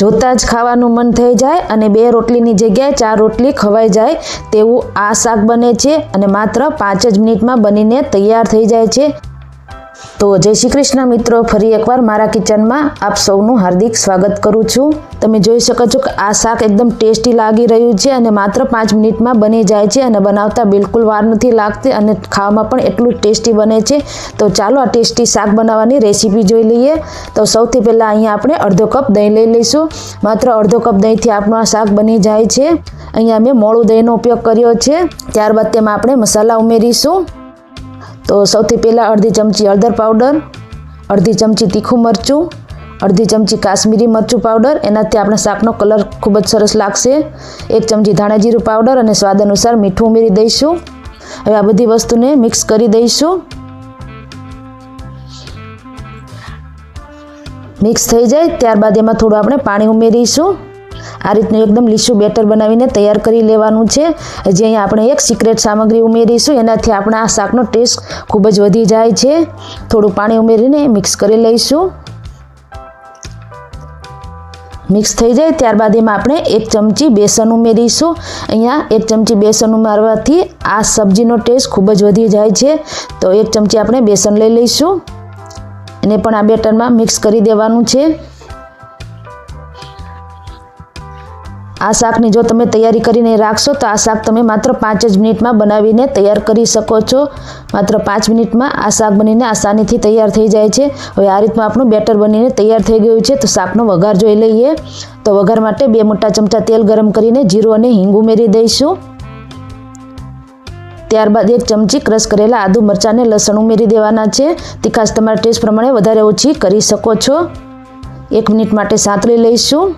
જોતાં જ ખાવાનું મન થઈ જાય અને બે રોટલીની જગ્યાએ ચાર રોટલી ખવાઈ જાય તેવું આ શાક બને છે અને માત્ર પાંચ જ મિનિટમાં બનીને તૈયાર થઈ જાય છે. તો જય શ્રી કૃષ્ણ મિત્રો, ફરી એકવાર મારા કિચનમાં આપ સૌનું હાર્દિક સ્વાગત કરું છું. તમે જોઈ શકો છો કે આ શાક એકદમ ટેસ્ટી લાગી રહ્યું છે અને માત્ર પાંચ મિનિટમાં બની જાય છે અને બનાવતા બિલકુલ વાર નથી લાગતી અને ખાવામાં પણ એટલું ટેસ્ટી બને છે. તો ચાલો આ ટેસ્ટી શાક બનાવવાની રેસીપી જોઈ લઈએ. તો સૌથી પહેલાં અહીંયા આપણે અડધો કપ દહીં લઈ લઈશું. માત્ર અડધો કપ દહીંથી આપણું આ શાક બની જાય છે. અહીંયા મેં મોળું દહીંનો ઉપયોગ કર્યો છે. ત્યારબાદ તેમાં આપણે મસાલા ઉમેરીશું. તો સૌથી પહેલાં અડધી ચમચી હળદર પાવડર, અડધી ચમચી તીખું મરચું, અડધી ચમચી કાશ્મીરી મરચું પાવડર. એનાથી આપણે શાકનો કલર ખૂબ જ સરસ લાગશે. એક ચમચી ધાણા જીરું પાવડર અને સ્વાદ અનુસાર મીઠું ઉમેરી દઈશું. હવે આ બધી વસ્તુને મિક્સ કરી દઈશું. મિક્સ થઈ જાય, ત્યારબાદ એમાં થોડું આપણે પાણી ઉમેરીશું. આ રીતનું એકદમ લીસું બેટર બનાવીને તૈયાર કરી લેવાનું છે. હજી અહીંયા આપણે એક સિક્રેટ સામગ્રી ઉમેરીશું. એનાથી આપણા આ શાકનો ટેસ્ટ ખૂબ જ વધી જાય છે. થોડું પાણી ઉમેરીને મિક્સ કરી લઈશું. મિક્સ થઈ જાય ત્યારબાદ એમાં આપણે એક ચમચી બેસન ઉમેરીશું. અહીંયા એક ચમચી બેસન ઉમેરવાથી આ સબ્જીનો ટેસ્ટ ખૂબ જ વધી જાય છે. તો એક ચમચી આપણે બેસન લઈ લઈશું. એને પણ આ બેટરમાં મિક્સ કરી દેવાનું છે. આ શાકની જો તમે તૈયારી કરીને રાખશો, તો આ શાક તમે માત્ર પાંચ જ મિનિટમાં બનાવીને તૈયાર કરી શકો છો. માત્ર પાંચ મિનિટમાં આ શાક બનીને આસાનીથી તૈયાર થઈ જાય છે. હવે આ રીતમાં આપણું બેટર બનીને તૈયાર થઈ ગયું છે, તો શાકનો વઘાર જોઈ લઈએ. તો વઘાર માટે બે મોટા ચમચા તેલ ગરમ કરીને જીરું અને હિંગ ઉમેરી દઈશું. ત્યારબાદ એક ચમચી ક્રશ કરેલા આદુ મરચાંને લસણ ઉમેરી દેવાના છે. તીખાશ તમારા ટેસ્ટ પ્રમાણે વધારે ઓછી કરી શકો છો. એક મિનિટ માટે સાંતળી લઈશું.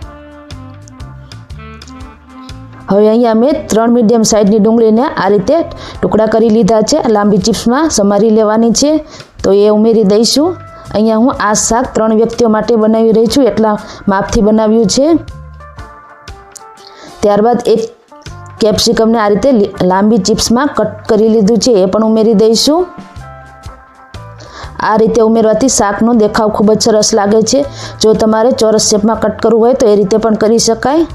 હવે અહીંયા મેં ત્રણ મીડિયમ સાઇઝની ડુંગળીને આ રીતે ટુકડા કરી લીધા છે. લાંબી ચિપ્સમાં સમારી લેવાની છે. તો એ ઉમેરી દઈશું. અહીંયા હું આ શાક ત્રણ વ્યક્તિઓ માટે બનાવી રહી છું. એટલા માપથી બનાવ્યું છે. ત્યારબાદ એક કેપ્સિકમને આ રીતે લાંબી ચિપ્સમાં કટ કરી લીધું છે. એ પણ ઉમેરી દઈશું. આ રીતે ઉમેરવાથી શાકનો દેખાવ ખૂબ જ સરસ લાગે છે. જો તમારે ચોરસ શેપમાં કટ કરવું હોય તો એ રીતે પણ કરી શકાય.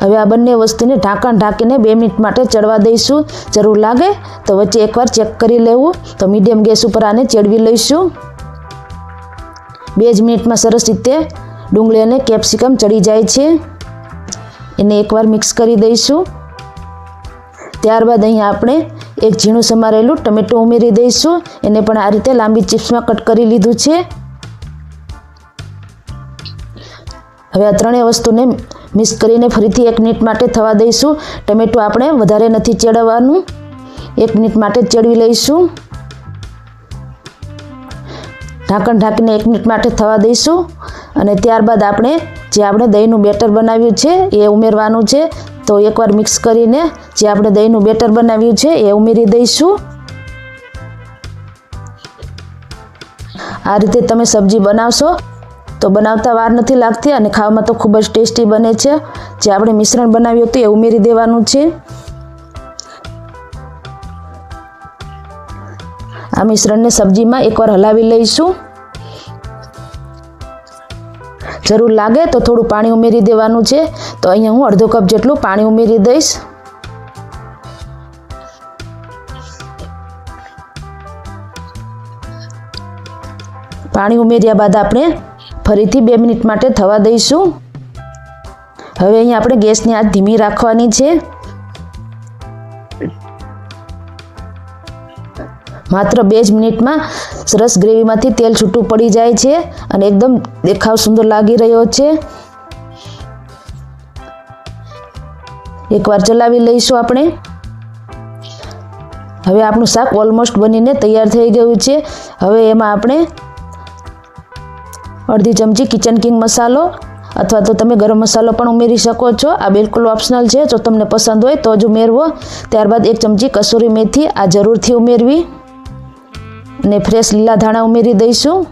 હવે આ બંને વસ્તુને ઢાંકણ ઢાંકીને બે મિનિટ માટે ચડવા દઈશું. જરૂર લાગે તો વચ્ચે એકવાર ચેક કરી લેવું. તો મીડિયમ ગેસ ઉપર આને ચડવી લઈશું. બે જ મિનિટમાં સરસ રીતે ડુંગળી અને કેપ્સિકમ ચડી જાય છે. એને એકવાર મિક્સ કરી દઈશું. ત્યારબાદ અહીંયા આપણે એક ઝીણું સમારેલું ટમેટું ઉમેરી દઈશું. એને પણ આ રીતે લાંબી ચિપ્સમાં કટ કરી લીધું છે. હવે આ ત્રણેય વસ્તુને મિક્સ કરીને ફરીથી એક મિનિટ માટે થવા દઈશું. ટમેટું આપણે વધારે નથી ચડવાનું. એક મિનિટ માટે ચડવી લઈશું. ઢાંકણ ઢાંકીને એક મિનિટ માટે થવા દઈશું. અને ત્યારબાદ આપણે જે આપણે દહીંનું બેટર બનાવ્યું છે, એ ઉમેરવાનું છે. તો એકવાર મિક્સ કરીને જે આપણે દહીંનું બેટર બનાવ્યું છે, એ ઉમેરી દઈશું. આ રીતે તમે સબ્જી બનાવશો. તો બનાવતા વાર નથી લાગતી અને ખાવામાં તો ખૂબ જ ટેસ્ટી બને છે. જે આપણે મિશ્રણ બનાવ્યું હતું એ ઉમેરી દેવાનું છે. આ મિશ્રણને સબ્જીમાં એકવાર હલાવી લઈશું. જરૂર લાગે તો થોડું પાણી ઉમેરી દેવાનું છે. તો અહીંયા હું અડધો કપ જેટલું પાણી ઉમેરી દઈશ. પાણી ઉમેર્યા બાદ આપણે ફરીથી બે મિનિટ માટે થવા દઈશું. હવે અહીંયા આપણે ગેસની આંચ ધીમી રાખવાની છે. માત્ર બે જ મિનિટમાં સરસ ગ્રેવીમાંથી તેલ છૂટું પડી જાય છે અને એકદમ દેખાવ સુંદર લાગી રહ્યો છે. એકવાર ચલાવી લઈશું આપણે. હવે આપણું શાક ઓલમોસ્ટ બનીને તૈયાર થઈ ગયું છે. હવે એમાં આપણે અડધી ચમચી કિચન કિંગ મસાલો અથવા તો તમે ગરમ મસાલો પણ ઉમેરી શકો છો. આ બિલકુલ ઓપ્શનલ છે. જો તમને પસંદ હોય તો જ ઉમેરવો. ત્યારબાદ એક ચમચી કસૂરી મેથી આ જરૂરથી ઉમેરવી. અને ફ્રેશ લીલા ધાણા ઉમેરી દઈશું.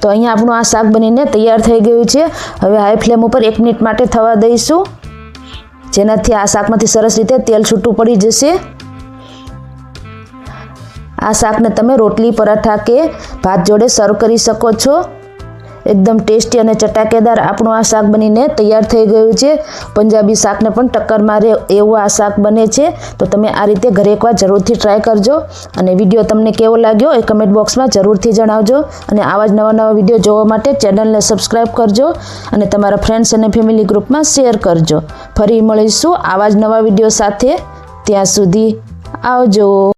તો અહીંયા આપણું આ શાક બનીને તૈયાર થઈ ગયું છે. હવે હાઈ ફ્લેમ ઉપર એક મિનિટ માટે થવા દઈશું. જેનાથી આ શાકમાંથી સરસ રીતે તેલ છૂટું પડી જશે. આ શાકને તમે રોટલી, પરાઠા કે ભાત જોડે સર્વ કરી શકો છો. એકદમ ટેસ્ટી અને ચટાકેદાર આપણું આ શાક બનીને તૈયાર થઈ ગયું છે. પંજાબી શાકને પણ ટક્કર મારે એવું આ શાક બને છે. તો તમે આ રીતે ઘરે એકવાર જરૂરથી ટ્રાય કરજો. અને વીડિયો તમને કેવો લાગ્યો એ કમેન્ટ બોક્સમાં જરૂરથી જણાવજો. અને આવા જ નવા નવા વીડિયો જોવા માટે ચેનલને સબસ્ક્રાઈબ કરજો. અને તમારા ફ્રેન્ડ્સ અને ફેમિલી ગ્રુપમાં શેર કરજો. ફરી મળીશું આવા જ નવા વીડિયો સાથે. ત્યાં સુધી આવજો.